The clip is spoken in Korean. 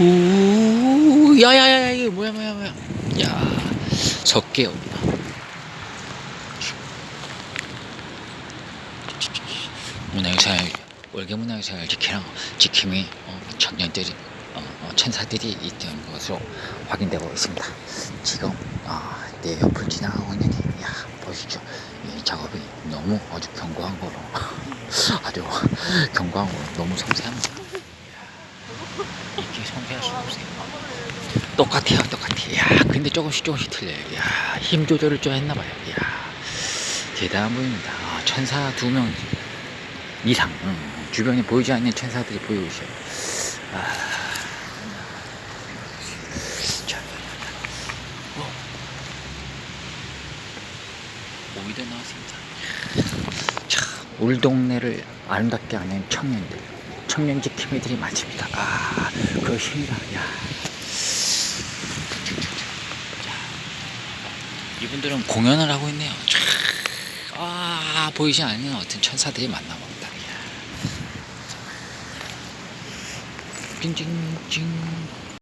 우, 야야야야 이게 뭐야 뭐야 뭐야. 야, 적게요. 문화유산을 월계 문화유산을 지키랑 지킴이 어, 청년들이 어, 어, 천사들이 있던 것으로 확인되고 있습니다. 지금 어, 내 옆을 지나가고 있는 이, 야 보시죠 이 작업이 너무 아주 견고한 거로 아주 견고한 거로 너무 섬세합니다. 이렇게 섬세할 수 없어요. 똑같아요, 똑같아. 야, 근데 조금씩 조금씩 틀려요. 야, 힘 조절을 좀 했나 봐요. 야, 대단한 분입니다. 아, 천사 두 명 이상 음, 주변에 보이지 않는 천사들이 보이고 있어요. 아, 자, 어. 오이도 나왔습니다. 자, 울 동네를 아름답게 하는 청년들, 청년 지킴이들이 많습니다. 아, 그 힘이라, 야. 이분들은 공연을 하고 있네요. 촤, 아, 보이지 않는 어떤 천사들이 만나 봅니다. 찡찡찡.